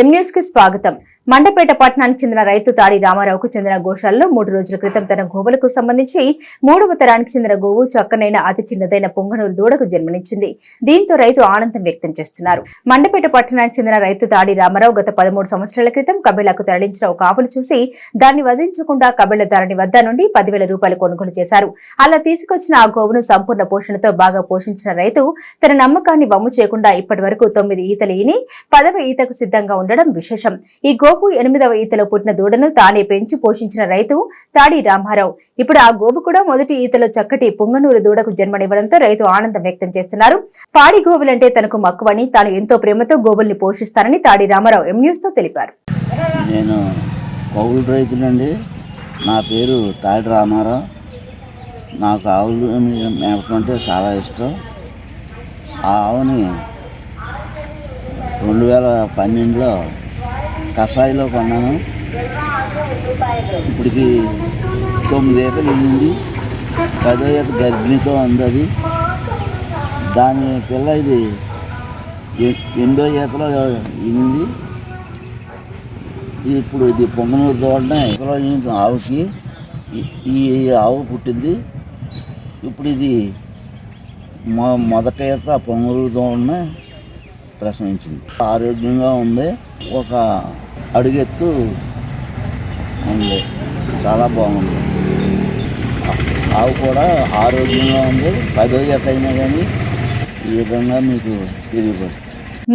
ఎంన్యూస్కి స్వాగతం. మండపేట పట్టణానికి చెందిన రైతు తాడి రామారావుకు చెందిన గోశాలలో మూడు రోజుల క్రితం తన గోవులకు సంబంధించి మూడవ తరానికి చెందిన గోవు చక్కనైన అతి చిన్నదైన పొంగనూరు దూడకు జన్మనిచ్చింది. దీంతో రైతు ఆనందం వ్యక్తం చేస్తున్నారు. మండపేట పట్టణానికి చెందిన రైతు తాడి రామారావు గత పదమూడు సంవత్సరాల క్రితం కబిలకు తరలించిన ఒక ఆవులు చూసి దాన్ని వధించకుండా కబిళ్ళ ధరణి వద్ద నుండి పదివేల రూపాయలు కొనుగోలు చేశారు. అలా తీసుకొచ్చిన ఆ గోవును సంపూర్ణ పోషణతో బాగా పోషించిన రైతు తన నమ్మకాన్ని వమ్ము చేయకుండా ఇప్పటి వరకు తొమ్మిది ఈతలు ఈని పదవ ఈతకు సిద్ధంగా ఉండడం విశేషం. ఈ గోవు గోపు ఎనిమిదవ ఈతలో పుట్టిన దూడను తానే పెంచి పోషించిన రైతు తాడి రామారావు. ఇప్పుడు ఆ గోవు కూడా మొదటి ఈతలో చక్కటి పుంగనూరు దూడకు జన్మనివ్వడంతో రైతు ఆనందం వ్యక్తం చేస్తున్నారు. పాడి గోవులంటే తనకు మక్కువని తాను ఎంతో ప్రేమతో గోవుల్ని పోషిస్తానని తాడి రామారావు ఎం న్యూస్తో తెలిపారు. నేను కౌలు రైతునండి. నా పేరు తాడి రామారావు. నాకు ఆవులు మేపటం అంటే చాలా ఇష్టం. ఆ ఆవుని రెండు వేల పన్నెండులో కషాయిలో కొన్నాను. ఇప్పటికి తొమ్మిది ఈతలు ఉంది పదో ఈత గర్భిణితో ఉంది అది దాని పిల్ల ఇది ఎనిమిదో ఈతలో ఇనింది. ఇప్పుడు ఇది పొంగనూరు దూడనే ఇతలో ఈత ఆవుకి. ఈ- ఆవు పుట్టింది. ఇప్పుడు ఇది మొ మొదట ఈత పొంగనూరు దూడనే ప్రసవించింది. ఆరోగ్యంగా ఉంది. ఒక అడుగెత్తు ఉంది. చాలా బాగుంది. ఆవు కూడా ఆరోగ్యంగా ఉంది. పదో ఈత అయినా కానీ ఈ విధంగా మీకు తెలియదు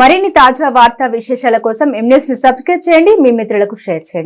మరిన్ని తాజా వార్తా విశేషాల కోసం ఎం సబ్స్క్రైబ్ చేయండి. మీ మిత్రులకు షేర్ చేయండి.